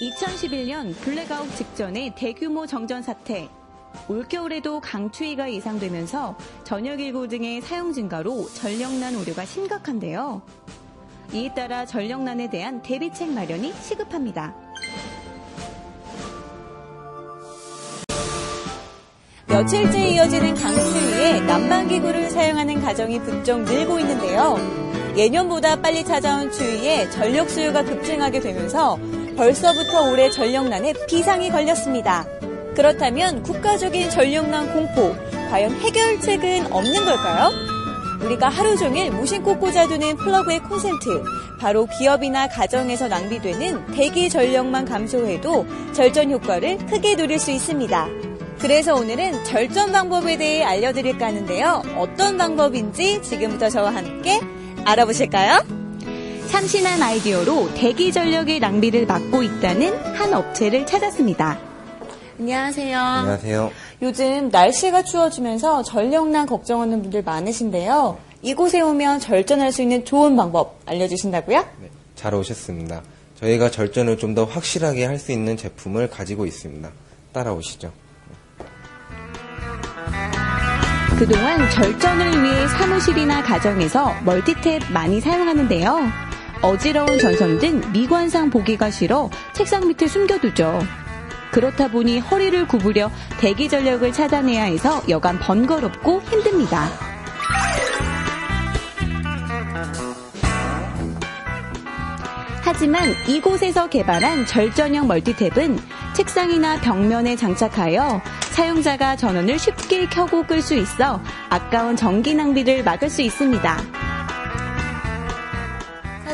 2011년 블랙아웃 직전의 대규모 정전 사태. 올겨울에도 강추위가 예상되면서 저녁 일고 등의 사용 증가로 전력난 우려가 심각한데요. 이에 따라 전력난에 대한 대비책 마련이 시급합니다. 며칠째 이어지는 강추위에 난방기구를 사용하는 가정이 부쩍 늘고 있는데요. 예년보다 빨리 찾아온 추위에 전력 수요가 급증하게 되면서 벌써부터 올해 전력난에 비상이 걸렸습니다. 그렇다면 국가적인 전력난 공포, 과연 해결책은 없는 걸까요? 우리가 하루 종일 무심코 꽂아두는 플러그의 콘센트, 바로 기업이나 가정에서 낭비되는 대기 전력만 감소해도 절전 효과를 크게 누릴 수 있습니다. 그래서 오늘은 절전 방법에 대해 알려드릴까 하는데요. 어떤 방법인지 지금부터 저와 함께 알아보실까요? 참신한 아이디어로 대기 전력의 낭비를 막고 있다는 한 업체를 찾았습니다. 안녕하세요. 안녕하세요. 요즘 날씨가 추워지면서 전력난 걱정하는 분들 많으신데요. 이곳에 오면 절전할 수 있는 좋은 방법 알려주신다고요? 네, 잘 오셨습니다. 저희가 절전을 좀 더 확실하게 할 수 있는 제품을 가지고 있습니다. 따라오시죠. 그동안 절전을 위해 사무실이나 가정에서 멀티탭 많이 사용하는데요. 어지러운 전선 등 미관상 보기가 싫어 책상 밑에 숨겨두죠. 그렇다 보니 허리를 구부려 대기 전력을 차단해야 해서 여간 번거롭고 힘듭니다. 하지만 이곳에서 개발한 절전형 멀티탭은 책상이나 벽면에 장착하여 사용자가 전원을 쉽게 켜고 끌 수 있어 아까운 전기 낭비를 막을 수 있습니다.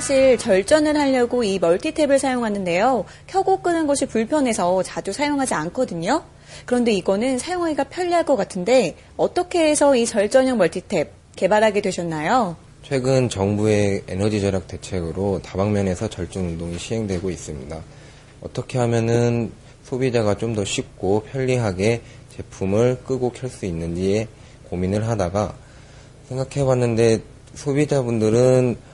사실 절전을 하려고 이 멀티탭을 사용하는데요. 켜고 끄는 것이 불편해서 자주 사용하지 않거든요. 그런데 이거는 사용하기가 편리할 것 같은데 어떻게 해서 이 절전형 멀티탭 개발하게 되셨나요? 최근 정부의 에너지 절약 대책으로 다방면에서 절전 운동이 시행되고 있습니다. 어떻게 하면은 소비자가 좀 더 쉽고 편리하게 제품을 끄고 켤 수 있는지에 고민을 하다가 생각해 봤는데 소비자분들은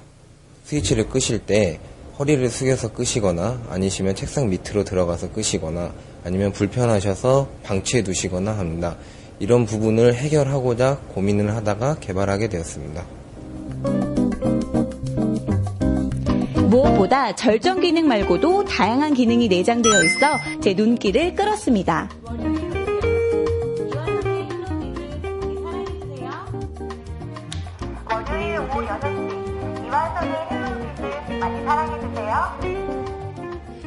스위치를 끄실 때 허리를 숙여서 끄시거나 아니시면 책상 밑으로 들어가서 끄시거나 아니면 불편하셔서 방치해 두시거나 합니다. 이런 부분을 해결하고자 고민을 하다가 개발하게 되었습니다. 무엇보다 절전 기능 말고도 다양한 기능이 내장되어 있어 제 눈길을 끌었습니다.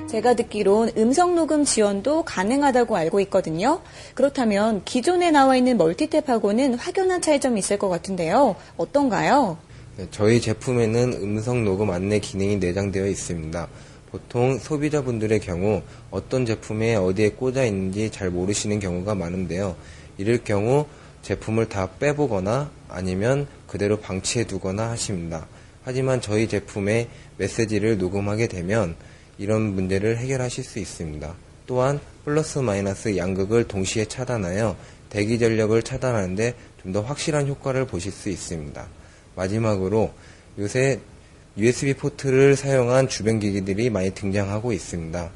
제가 듣기론 음성 녹음 지원도 가능하다고 알고 있거든요. 그렇다면 기존에 나와 있는 멀티탭하고는 확연한 차이점이 있을 것 같은데요. 어떤가요? 네, 저희 제품에는 음성 녹음 안내 기능이 내장되어 있습니다. 보통 소비자분들의 경우 어떤 제품에 어디에 꽂아 있는지 잘 모르시는 경우가 많은데요. 이럴 경우 제품을 다 빼보거나 아니면 그대로 방치해 두거나 하십니다. 하지만 저희 제품에 메시지를 녹음하게 되면 이런 문제를 해결하실 수 있습니다. 또한 플러스 마이너스 양극을 동시에 차단하여 대기 전력을 차단하는데 좀 더 확실한 효과를 보실 수 있습니다. 마지막으로 요새 USB 포트를 사용한 주변 기기들이 많이 등장하고 있습니다.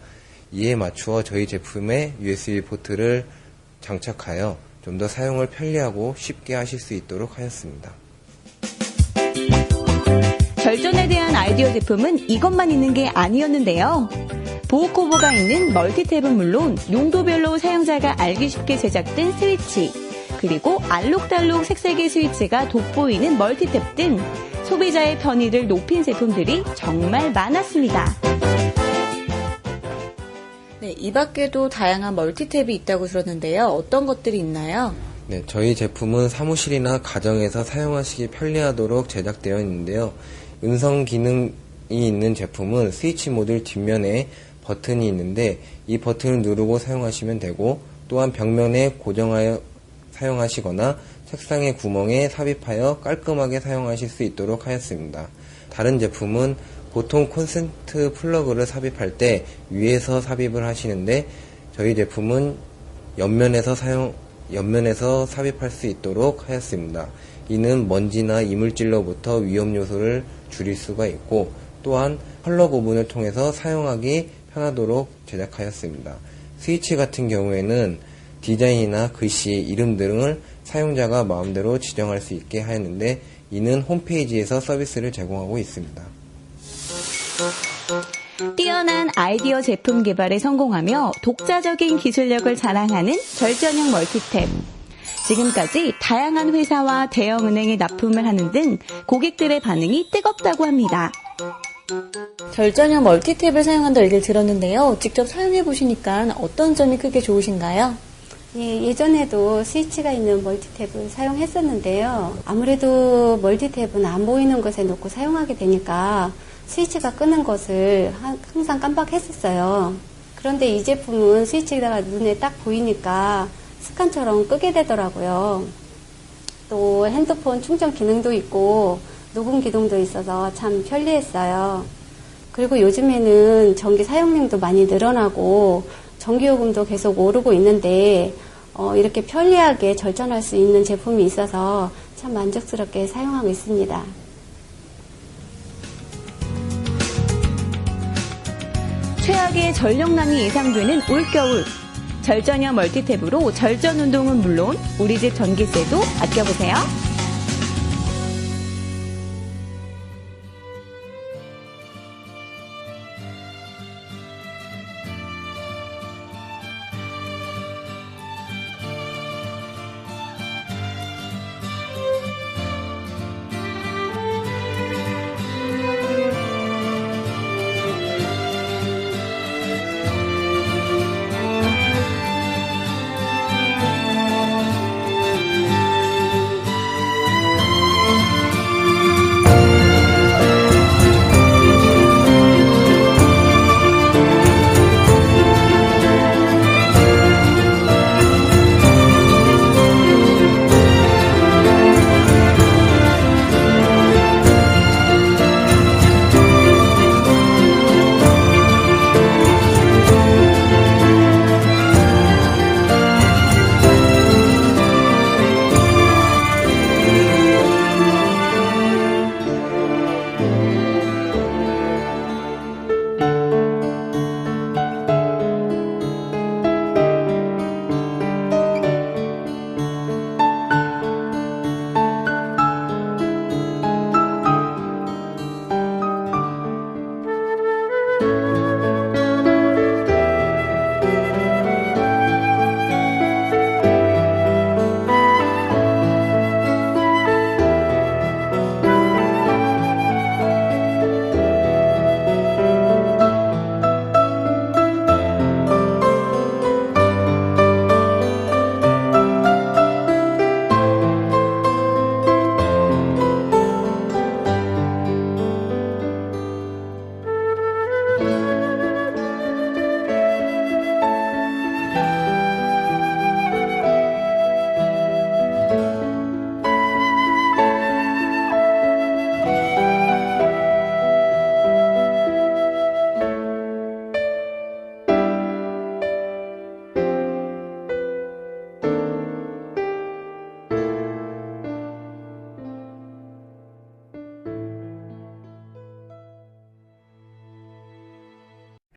이에 맞추어 저희 제품에 USB 포트를 장착하여 좀 더 사용을 편리하고 쉽게 하실 수 있도록 하였습니다. 절전에 대한 아이디어 제품은 이것만 있는 게 아니었는데요. 보호 커버가 있는 멀티탭은 물론 용도별로 사용자가 알기 쉽게 제작된 스위치, 그리고 알록달록 색색의 스위치가 돋보이는 멀티탭 등 소비자의 편의를 높인 제품들이 정말 많았습니다. 네, 이 밖에도 다양한 멀티탭이 있다고 들었는데요. 어떤 것들이 있나요? 네, 저희 제품은 사무실이나 가정에서 사용하시기 편리하도록 제작되어 있는데요. 음성 기능이 있는 제품은 스위치 모듈 뒷면에 버튼이 있는데 이 버튼을 누르고 사용하시면 되고 또한 벽면에 고정하여 사용하시거나 책상의 구멍에 삽입하여 깔끔하게 사용하실 수 있도록 하였습니다. 다른 제품은 보통 콘센트 플러그를 삽입할 때 위에서 삽입을 하시는데 저희 제품은 옆면에서 사용 옆면에서 삽입할 수 있도록 하였습니다. 이는 먼지나 이물질로부터 위험 요소를 줄일 수가 있고 또한 컬러 구분을 통해서 사용하기 편하도록 제작하였습니다. 스위치 같은 경우에는 디자인이나 글씨, 이름 등을 사용자가 마음대로 지정할 수 있게 하였는데 이는 홈페이지에서 서비스를 제공하고 있습니다. 뛰어난 아이디어 제품 개발에 성공하며 독자적인 기술력을 자랑하는 절전형 멀티탭. 지금까지 다양한 회사와 대형은행에 납품을 하는 등 고객들의 반응이 뜨겁다고 합니다. 절전형 멀티탭을 사용한다 얘기를 들었는데요. 직접 사용해 보시니까 어떤 점이 크게 좋으신가요? 예, 예전에도 스위치가 있는 멀티탭을 사용했었는데요. 아무래도 멀티탭은 안 보이는 곳에 놓고 사용하게 되니까 스위치가 끄는 것을 하- 항상 깜빡했었어요. 그런데 이 제품은 스위치가 눈에 딱 보이니까 습관처럼 끄게 되더라고요. 또 핸드폰 충전 기능도 있고 녹음 기능도 있어서 참 편리했어요. 그리고 요즘에는 전기 사용량도 많이 늘어나고 전기요금도 계속 오르고 있는데 어, 이렇게 편리하게 절전할 수 있는 제품이 있어서 참 만족스럽게 사용하고 있습니다. 최악의 전력난이 예상되는 올겨울. 절전형 멀티탭으로 절전 운동은 물론 우리 집 전기세도 아껴보세요.